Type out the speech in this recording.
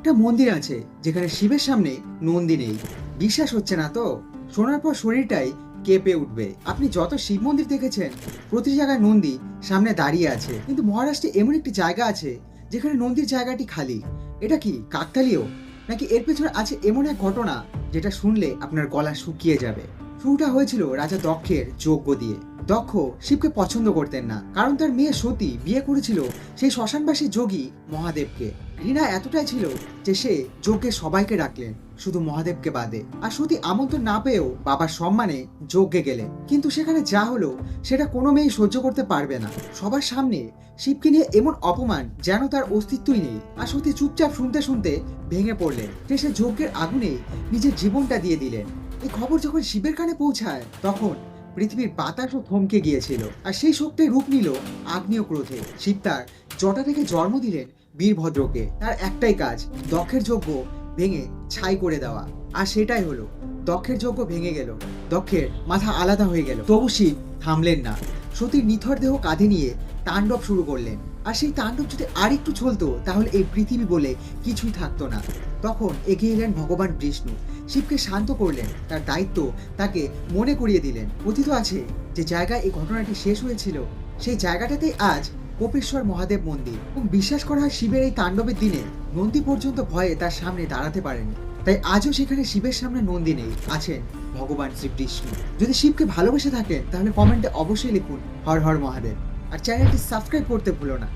একটা মন্দির আছে যেখানে শিবের সামনে নন্দী নেই। বিশ্বাস হচ্ছে না তো? শোনার পর শরীরটাই কেঁপে উঠবে। আপনি যত শিব মন্দির দেখেছেন, প্রতি জায়গায় নন্দী সামনে দাঁড়িয়ে আছে। কিন্তু মহারাষ্ট্রে এমন একটি জায়গা আছে যেখানে নন্দীর জায়গাটি খালি। এটা কি কাকতালীয়? নাকি এর পেছনে আছে এমন এক ঘটনা যেটা শুনলে আপনার গলা শুকিয়ে যাবে? শুরুটা হয়েছিল রাজা দক্ষের যজ্ঞ দিয়ে। দক্ষ, শিবকে পছন্দ করতেন না। কারণ তার মেয়ে সতী বিয়ে করেছিল সেই শ্মশানবাসী যোগী মহাদেবকে। ঘৃণা এতটাই ছিল যে সে যজ্ঞে সবাইকে ডাকলেন, শুধু মহাদেবকে বাদে। আর সতী আমন্ত্রণ না পেয়েও বাবার সম্মানে যজ্ঞে গেলেন। কিন্তু সেখানে যা হলো, সেটা কোনো মেয়ে সহ্য করতে পারবে না। সবার সামনে শিবকে নিয়ে এমন অপমান যেন তার অস্তিত্বই নেই। আর সতী চুপচাপ শুনতে শুনতে ভেঙে পড়লেন। সে যজ্ঞের আগুনে নিজের জীবনটা দিয়ে দিলেন। এই খবর যখন শিবের কানে পৌঁছায়, তখন পৃথিবীর বাতাসও থমকে গিয়েছিল। আর সেই শক্তি রূপ নিল আগ্নেয় ক্রোধে। শিব তার জটা থেকে জন্ম দিলেন বীরভদ্রকে তার একটাই কাজ, দক্ষের যজ্ঞ ভেঙে ছাই করে দেওয়া। আর সেটাই হলো, দক্ষের যোগ্য ভেঙে গেল। দক্ষের মাথা আলাদা হয়ে গেল। তবু শিব থামলেন না। সতীর নিথর দেহ কাঁধে নিয়ে তাণ্ডব শুরু করলেন। আর সেই তাণ্ডব যদি আর একটু চলতো, তাহলে এই পৃথিবী বলে কিছুই থাকতো না। তখন এগিয়ে এলেন ভগবান বিষ্ণু। শিবকে শান্ত করলেন, তার দায়িত্ব তাকে মনে করিয়ে দিলেন। কথিত আছে যে জায়গায় এই ঘটনাটি শেষ হয়েছিল, সেই জায়গাটাতেই আজ কোপেশ্বর মহাদেব মন্দির। এবং বিশ্বাস করা হয় শিবের এই তাণ্ডবের দিনে নন্দী পর্যন্ত ভয়ে তার সামনে দাঁড়াতে পারেনি। তাই আজও সেখানে শিবের সামনে নন্দী নেই, আছেন ভগবান শ্রী বিষ্ণু। যদি শিবকে ভালোবেসে থাকেন, তাহলে কমেন্টে অবশ্যই লিখুন, হর হর মহাদেব। আর চ্যানেলটি সাবস্ক্রাইব করতে ভুলো না।